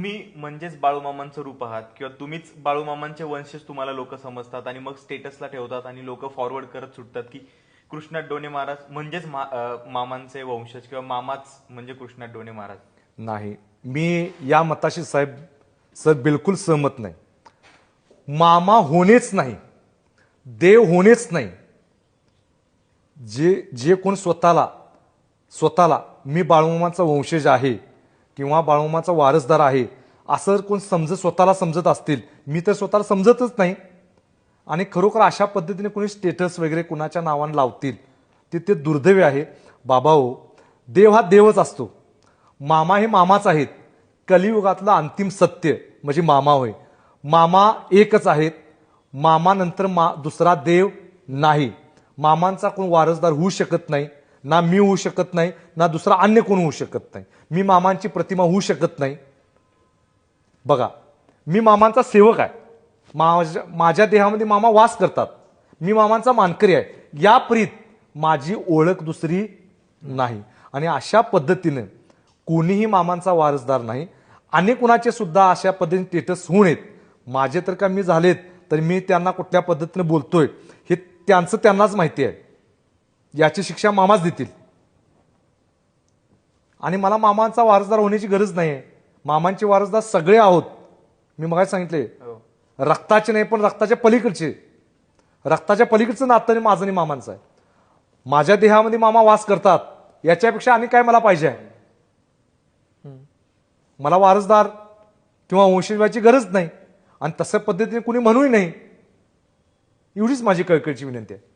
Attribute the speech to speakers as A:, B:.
A: तुम्ही म्हणजेच बाळूमामांचं रूप आहात किंवा तुम्हीच बाळूमामांचे वंशज तुम्हाला लोक समजतात आणि मग स्टेटसला ठेवतात आणि लोक फॉरवर्ड करत सुटतात की कृष्णात डोणे महाराज म्हणजेच मा- मामांचे वंशज किंवा मामाच म्हणजे कृष्णात डोणे महाराज.
B: नाही. मी या मताशी साहेब सर बिलकुल सहमत नाही. मामा होणेच नाही. देव होणेच नाही. जे जे कोण स्वतःला स्वतःला मी बाळूमामाचा वंशज आहे किंवा बाळूमाचा वारसदार आहे असं कोण समजत स्वतःला समजत असतील मी तर स्वतःला समजतच नाही. आणि खरोखर अशा पद्धतीने कोणी स्टेटस वगैरे कुणाच्या नावानं लावतील ते ते दुर्दैवी आहे. बाबा हो देव हा देवच असतो. मामा हे मामाच आहेत. कलियुगातलं अंतिम सत्य म्हणजे मामा होय. मामा एकच आहेत. मामानंतर मा दुसरा देव नाही. मामांचा कोण वारसदार होऊ शकत नाही. ना मी होऊ शकत नाही ना दुसरा अन्य कोण होऊ शकत नाही. मी मामांची प्रतिमा होऊ शकत नाही. बघा मी मामांचा सेवक आहे. माझ्या माझ्या देहामध्ये मामा वास करतात. मी मामांचा मानकरी आहे. या प्रीत माझी ओळख दुसरी नाही. आणि अशा पद्धतीनं कोणीही मामांचा वारसदार नाही. आणि कुणाचे सुद्धा अशा पद्धतीने स्टेटस होऊ नयेत. माझे तर का मी झालेत तर मी त्यांना कुठल्या पद्धतीने बोलतोय हे त्यांचं त्यांनाच माहिती आहे. याची शिक्षा मामाच देतील. आणि मला मामांचा वारसदार होण्याची गरज नाही आहे मामांचे वारसदार सगळे आहोत. मी मग सांगितले?
A: हो.
B: रक्ताचे नाही पण रक्ताच्या पलीकडचे. रक्ताच्या पलीकडचं नातं माझं आणि मामांचं आहे. माझ्या देहामध्ये मामा वास करतात. याच्यापेक्षा आणि काय मला पाहिजे? आहे मला वारसदार किंवा वंशज व्हायची गरज नाही. आणि तशा पद्धतीने कुणी म्हणूही नाही. एवढीच माझी कळकळीची विनंती आहे.